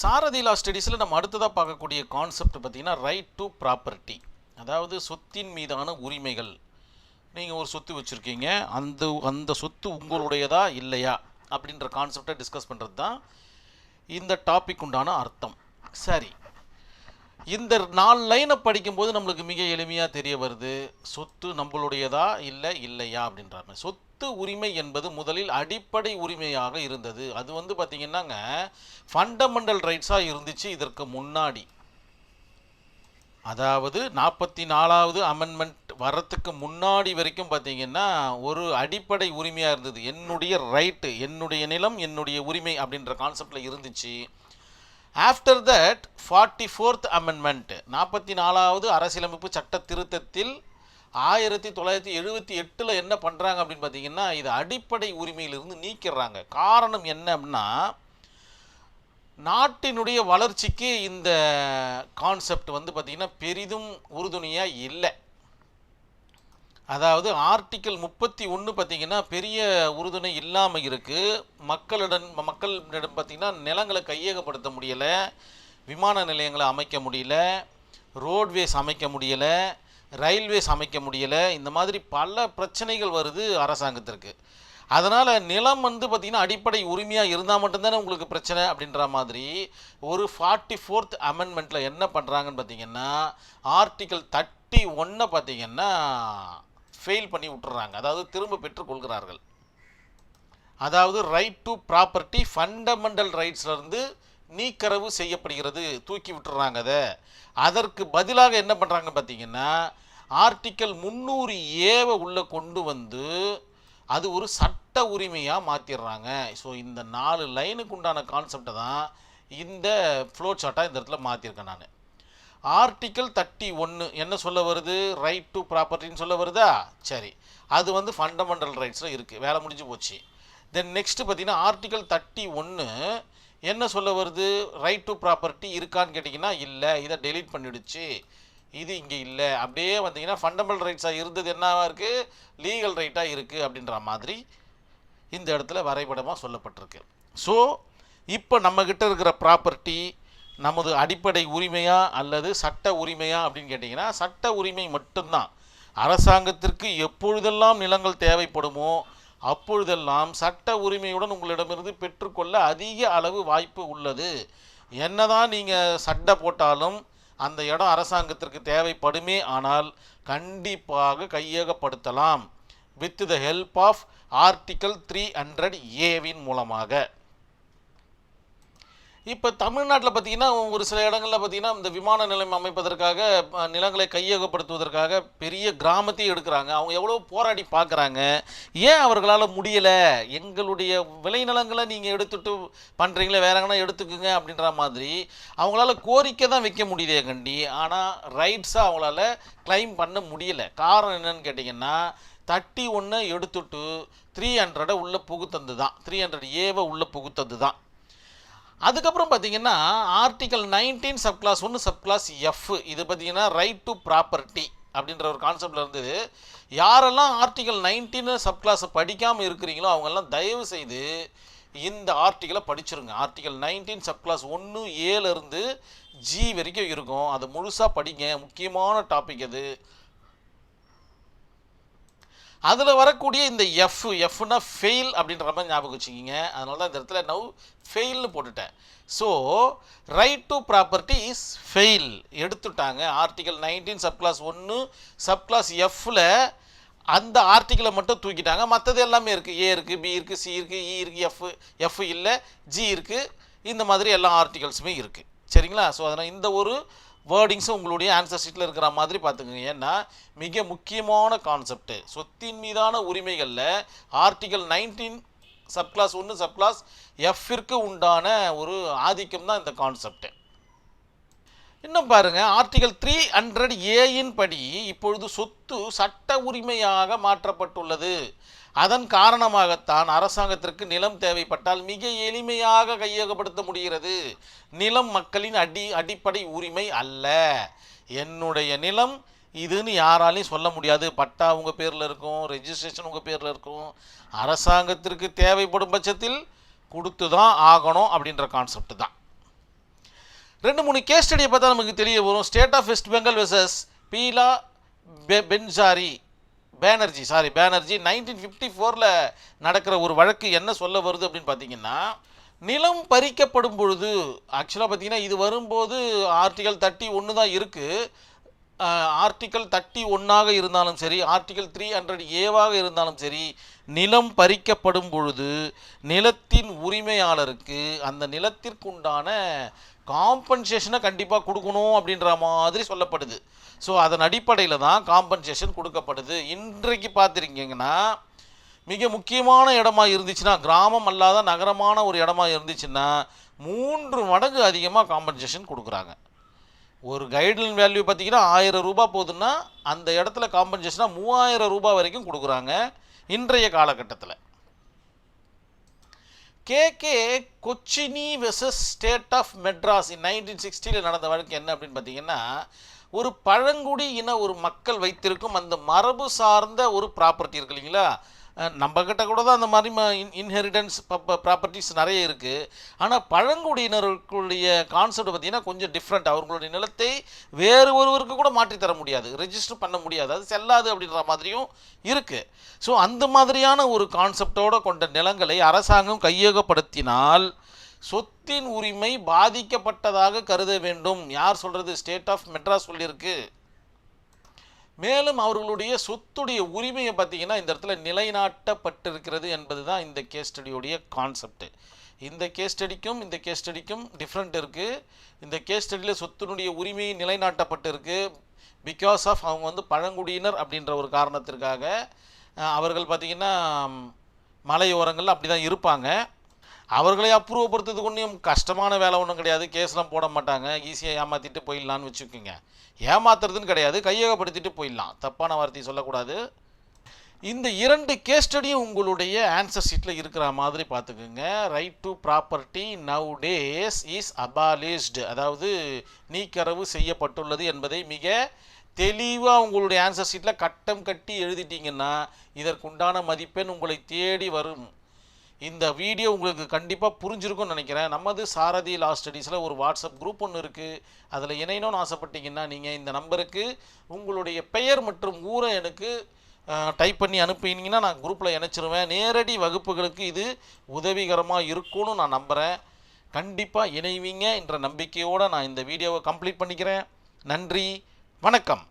சாரதி லா ஸ்டடீஸில் நம்ம அடுத்ததாக பார்க்கக்கூடிய கான்செப்ட் பார்த்திங்கன்னா ரைட் டு ப்ராப்பர்ட்டி அதாவது சொத்தின் மீதான உரிமைகள். நீங்கள் ஒரு சொத்து வச்சுருக்கீங்க. அந்த அந்த சொத்து உங்களுடையதா இல்லையா? அப்படின்ற கான்செப்டை டிஸ்கஸ் பண்ணுறது தான் இந்த டாபிக் உண்டான அர்த்தம். சரி. இந்த நாலு லைனை படிக்கும்போது நம்மளுக்கு மிக எளிமையாக தெரிய வருது. சொத்து நம்மளுடையதா இல்லை இல்லையா அப்படின்றாங்க சொத்து உரிமை என்பது முதலில் அடிப்படை உரிமையாக இருந்தது. அது வந்து பார்த்திங்கன்னாங்க ஃபண்டமெண்டல் ரைட்ஸாக இருந்துச்சு இதற்கு முன்னாடி. அதாவது நாற்பத்தி நாலாவது அமெண்ட்மெண்ட் வர்றதுக்கு முன்னாடி வரைக்கும் பார்த்தீங்கன்னா ஒரு அடிப்படை உரிமையாக இருந்தது. என்னுடைய ரைட்டு என்னுடைய நிலம் என்னுடைய உரிமை அப்படின்ற கான்செப்டில் இருந்துச்சு. After that forty fourth amendment நாற்பத்தி நாலாவது அரசியலமைப்பு சட்ட திருத்தத்தில் ஆயிரத்தி தொள்ளாயிரத்தி எழுபத்தி எட்டில் என்ன பண்ணுறாங்க அப்படின்னு பார்த்தீங்கன்னா இது அடிப்படை உரிமையிலிருந்து நீக்கிடுறாங்க. காரணம் என்ன அப்படின்னா நாட்டினுடைய வளர்ச்சிக்கு இந்த கான்செப்ட் வந்து பார்த்திங்கன்னா பெரிதும் உறுதுணையாக இல்லை. அதாவது ஆர்டிக்கல் முப்பத்தி ஒன்று பார்த்திங்கன்னா பெரிய உறுதுணை இல்லாமல் இருக்குது மக்களிடம் மக்களிடம் பார்த்திங்கன்னா நிலங்களை கையகப்படுத்த முடியலை. விமான நிலையங்களை அமைக்க முடியல. ரோட்வேஸ் அமைக்க முடியலை. ரயில்வேஸ் அமைக்க முடியலை. இந்த மாதிரி பல பிரச்சனைகள் வருது அரசாங்கத்திற்கு. அதனால் நிலம் வந்து பார்த்திங்கன்னா அடிப்படை உரிமையாக இருந்தால் மட்டும்தானே உங்களுக்கு பிரச்சனை அப்படின்ற மாதிரி ஒரு ஃபார்ட்டி ஃபோர்த் அமெண்ட்மெண்ட்டில் என்ன பண்ணுறாங்கன்னு பார்த்தீங்கன்னா ஆர்டிக்கல் தேர்ட்டி ஒன்னை பார்த்தீங்கன்னா ஃபெயில் பண்ணி விட்டுறாங்க. அதாவது திரும்ப பெற்றுக்கொள்கிறார்கள் அதாவது ரைட் டு ப்ராப்பர்ட்டி ஃபண்டமெண்டல் ரைட்ஸ்லேருந்து நீக்கரவு செய்யப்படுகிறது தூக்கி விட்டுறாங்க அதை. அதற்கு பதிலாக என்ன பண்ணுறாங்க பார்த்தீங்கன்னா ஆர்டிக்கல் முந்நூறு ஏவை உள்ளே கொண்டு வந்து அது ஒரு சட்ட உரிமையாக மாற்றிடுறாங்க ஸோ இந்த நாலு லைனுக்கு உண்டான கான்செப்டை தான் இந்த ஃப்ளோ சார்ட்டாக இந்த இடத்துல மாற்றிருக்கேன் நான். ஆர்டிக்கல் தேர்ட்டி ஒன்று என்ன சொல்ல வருது? ரைட் டு ப்ராப்பர்ட்டின்னு சொல்ல வருதா? சரி. அது வந்து ஃபண்டமெண்டல் ரைட்ஸில் இருக்குது வேலை முடிஞ்சு போச்சு. தென் நெக்ஸ்ட்டு பார்த்தீங்கன்னா ஆர்டிக்கல் தேர்ட்டி ஒன்று என்ன சொல்ல வருது? ரைட் டு ப்ராப்பர்ட்டி இருக்கான்னு கேட்டிங்கன்னா இல்லை. இதை டெலீட் பண்ணிடுச்சு. இது இங்கே இல்லை. அப்படியே வந்தீங்கன்னா ஃபண்டமெண்டல் ரைட்ஸாக இருந்தது என்னவாக இருக்குது லீகல் ரைட்டாக இருக்குது அப்படின்ற மாதிரி இந்த இடத்துல வரைபடமாக சொல்லப்பட்டிருக்கு. ஸோ இப்போ நம்மக்கிட்ட இருக்கிற ப்ராப்பர்ட்டி நமது அடிப்படை உரிமையா அல்லது சட்ட உரிமையா அப்படின்னு கேட்டிங்கன்னா சட்ட உரிமை மட்டும்தான். அரசாங்கத்திற்கு எப்பொழுதெல்லாம் நிலங்கள் தேவைப்படுமோ அப்பொழுதெல்லாம் சட்ட உரிமையுடன் உங்களிடமிருந்து பெற்றுக்கொள்ள அதிக அளவு வாய்ப்பு உள்ளது. என்னதான் நீங்கள் சட்டை போட்டாலும் அந்த இடம் அரசாங்கத்திற்கு தேவைப்படுமே ஆனால் கண்டிப்பாக கையகப்படுத்தலாம். With the help of article three hundred ஏவின் மூலமாக. இப்போ தமிழ்நாட்டில் பார்த்தீங்கன்னா ஒரு சில இடங்களில் பார்த்தீங்கன்னா இந்த விமான நிலையம் அமைப்பதற்காக நிலங்களை கையகப்படுத்துவதற்காக பெரிய கிராமத்தையும் எடுக்கிறாங்க. அவங்க எவ்வளோ போராடி பார்க்குறாங்க ஏன் அவர்களால் முடியலை? எங்களுடைய விளைநிலங்களை நீங்கள் எடுத்துட்டு பண்ணுறீங்களே வேற எங்கன்னா எடுத்துக்குங்க அப்படின்ற மாதிரி அவங்களால கோரிக்கை தான் வைக்க முடியலையே கண்டி. ஆனால் ரைட்ஸாக அவங்களால கிளைம் பண்ண முடியல. காரணம் என்னன்னு கேட்டிங்கன்னா தட்டி ஒன்று எடுத்துட்டு த்ரீ ஹண்ட்ரடை உள்ளே புகுத்தது தான் த்ரீ ஹண்ட்ரட் ஏவை உள்ளே புகுத்தது தான் அதுக்கப்புறம் பார்த்தீங்கன்னா ஆர்டிகல் நைன்டீன் சப் கிளாஸ் ஒன்று சப் கிளாஸ் எஃப் இது பார்த்தீங்கன்னா ரைட் டு ப்ராப்பர்ட்டி அப்படின்ற ஒரு கான்செப்டில் இருந்தது. யாரெல்லாம் ஆர்டிகல் நைன்டீன் சப்கிளாஸை படிக்காமல் இருக்கிறீங்களோ அவங்கெல்லாம் தயவு செய்து இந்த ஆர்டிக்கலை படிச்சிருங்க. ஆர்டிகல் நைன்டீன் சப் கிளாஸ் ஒன்று ஏலேருந்து ஜி வரைக்கும் இருக்கும். அதை முழுசாக படிங்க. முக்கியமான டாபிக் அது அதில் வரக்கூடிய இந்த எஃப் எஃப்னா ஃபெயில் அப்படின்ற மாதிரி ஞாபகம் வச்சுக்கிங்க. அதனால தான் இந்த இடத்துல நவ் ஃபெயில்னு போட்டுட்டேன். So right to property is fail எடுத்துட்டாங்க. ஆர்டிகல் நைன்டீன் சப்கிளாஸ் ஒன்று சப்கிளாஸ் எஃப்பில் அந்த ஆர்டிக்கிளை மட்டும் தூக்கிட்டாங்க. மற்றது எல்லாமே இருக்குது ஏ இருக்குது பி இருக்குது சி இருக்குது இ e இருக்குது எஃப் எஃப் இல்லை ஜி இருக்குது இந்த மாதிரி எல்லா ஆர்டிகல்ஸுமே இருக்குது சரிங்களா? ஸோ அதனால் இந்த ஒரு வேர்டிங்ஸும் உங்களுடைய ஆன்சர் ஷீட்டில் இருக்கிற மாதிரி பார்த்துக்கோங்க. ஏன்னா மிக முக்கியமான கான்செப்ட் சொத்தின் மீதான உரிமைகளில் ஆர்டிகல் நைன்டீன் சப்கிளாஸ் ஒன்று சப்கிளாஸ் எஃப்ற்கு உண்டான ஒரு ஆதிக்கம் தான் இந்த கான்செப்ட் இன்னும் பாருங்க ஆர்டிகல் த்ரீ ஹண்ட்ரட் ஏயின் படி இப்பொழுது சொத்து சட்ட உரிமையாக மாற்றப்பட்டுள்ளது. அதன் காரணமாகத்தான் அரசாங்கத்திற்கு நிலம் தேவைப்பட்டால் மிக எளிமையாக கையகப்படுத்த முடிகிறது. நிலம் மக்களின் அடி அடிப்படை உரிமை அல்ல. என்னுடைய நிலம் இதுன்னு யாராலையும் சொல்ல முடியாது. பட்டா உங்கள் பேரில் இருக்கும் ரெஜிஸ்ட்ரேஷன் உங்கள் பேரில் இருக்கும். அரசாங்கத்திற்கு தேவைப்படும் பட்சத்தில் கொடுத்து தான் ஆகணும் அப்படின்ற கான்செப்ட் தான். ரெண்டு மூணு கேஸ் ஸ்டடியை பார்த்தா நமக்கு தெரிய வரும். State of West Bengal versus Bela பெ பென்சாரி Banerjee sorry Banerjee nineteen fifty ஃபோரில் நடக்கிற ஒரு வழக்கு என்ன சொல்ல வருது அப்படின்னு பார்த்தீங்கன்னா நிலம் பறிக்கப்படும் பொழுது ஆக்சுவலாக பார்த்தீங்கன்னா இது வரும்போது ஆர்டிகல் தேர்ட்டி ஒன்று தான் இருக்குது ஆர்டிக்கல் தேர்ட்டி ஒன்னாக இருந்தாலும் சரி ஆர்டிகல் த்ரீ ஹண்ட்ரட் ஏவாக இருந்தாலும் சரி நிலம் பறிக்கப்படும் பொழுது நிலத்தின் உரிமையாளருக்கு அந்த நிலத்திற்குண்டான காம்பன்சேஷனை கண்டிப்பாக கொடுக்கணும் அப்படின்ற மாதிரி சொல்லப்படுது. ஸோ அதன் அடிப்படையில் தான் காம்பன்சேஷன் கொடுக்கப்படுது. இன்றைக்கு பார்த்துருக்கீங்கன்னா மிக முக்கியமான இடமா இருந்துச்சுன்னா கிராமம் அல்லாத நகரமான ஒரு இடமா இருந்துச்சுன்னா மூன்று மடங்கு அதிகமாக காம்பன்சேஷன் கொடுக்குறாங்க. ஒரு கைட்லைன் வேல்யூ பார்த்தீங்கன்னா ஆயிரம் ரூபாய் போகுதுன்னா அந்த இடத்துல காம்பன்சேஷனாக மூவாயிரம் ரூபாய் வரைக்கும் கொடுக்குறாங்க இன்றைய காலகட்டத்தில். KK Kochuni versus state of Madras nineteen சிக்ஸ்டியில் நடந்த வழக்கு என்ன அப்படின்னு பார்த்தீங்கன்னா ஒரு பழங்குடி இன ஒரு மக்கள் வைத்திருக்கும் அந்த மரபு சார்ந்த ஒரு ப்ராப்பர்ட்டி இருக்கு இல்லைங்களா? நம்மக்கிட்ட கூட தான் அந்த மாதிரி இன் இன்ஹெரிட்டன்ஸ் ப்ராப்பர்ட்டிஸ் நிறைய இருக்குது ஆனால் பழங்குடியினருக்குடைய கான்செப்ட் பார்த்தீங்கன்னா கொஞ்சம் டிஃப்ரெண்ட் அவர்களுடைய நிலத்தை வேறு ஒருவருக்கு கூட மாற்றித்தர முடியாது. ரெஜிஸ்டர் பண்ண முடியாது. அது செல்லாது அப்படின்ற மாதிரியும் இருக்குது ஸோ அந்த மாதிரியான ஒரு கான்செப்டோடு கொண்ட நிலங்களை அரசாங்கம் கையகப்படுத்தினால் சொத்தின் உரிமை பாதிக்கப்பட்டதாக கருத வேண்டும். யார் சொல்கிறது ஸ்டேட் ஆஃப் மெட்ராஸ் சொல்லியிருக்கு. மேலும் அவர்களுடைய சொத்துடைய உரிமையை பார்த்தீங்கன்னா இந்த இடத்துல நிலைநாட்டப்பட்டிருக்கிறது என்பது தான் இந்த கேஸ் ஸ்டடியோடைய கான்செப்ட் இந்த கேஸ் ஸ்டடிக்கும் இந்த கேஸ் ஸ்டடிக்கும் டிஃப்ரெண்ட் இருக்குது இந்த கேஸ் ஸ்டடியில் சொத்தினுடைய உரிமை நிலைநாட்டப்பட்டிருக்கு. பிகாஸ் ஆஃப் அவங்க வந்து பழங்குடியினர் அப்படின்ற ஒரு காரணத்திற்காக அவர்கள் பார்த்திங்கன்னா மலையோரங்களில் அப்படி தான் இருப்பாங்க. அவர்களை அப்புறப்படுத்துறதுக்கு ஒன்றும் கஷ்டமான வேலை ஒன்றும் கிடையாது. கேஸ்லாம் போட மாட்டாங்க. ஈஸியாக ஏமாற்றிட்டு போயிடலான்னு வச்சுக்கோங்க. ஏமாத்துறதுன்னு கிடையாது. கையகப்படுத்திட்டு போயிடலாம். தப்பான வார்த்தையை சொல்லக்கூடாது. இந்த இரண்டு கேஸ் ஸ்டடியும் உங்களுடைய ஆன்சர் ஷீட்டில் இருக்கிற மாதிரி பார்த்துக்குங்க. Right to property nowadays is abolished அதாவது நீக்கரவு செய்யப்பட்டுள்ளது என்பதை மிக தெளிவாக உங்களுடைய ஆன்சர் ஷீட்டில் கட்டம் கட்டி எழுதிட்டீங்கன்னா இதற்குண்டான மதிப்பெண் உங்களை தேடி வரும். இந்த வீடியோ உங்களுக்கு கண்டிப்பாக புரிஞ்சிருக்கும்னு நினைக்கிறேன். நமது சாரதி லா ஸ்டடீஸில் ஒரு வாட்ஸ்அப் குரூப் ஒன்று இருக்குது அதில் இணையணும்னு ஆசைப்பட்டீங்கன்னா நீங்கள் இந்த நம்பருக்கு உங்களுடைய பெயர் மற்றும் ஊரை எனக்கு டைப் பண்ணி அனுப்பினீங்கன்னா நான் குரூப்பில் இணைச்சிருவேன். நேரடி வகுப்புகளுக்கு இது உதவிகரமாக இருக்கும்னு நான் நம்புகிறேன் கண்டிப்பாக இணைவீங்க என்ற நம்பிக்கையோடு நான் இந்த வீடியோவை கம்ப்ளீட் பண்ணிக்கிறேன். நன்றி. வணக்கம்.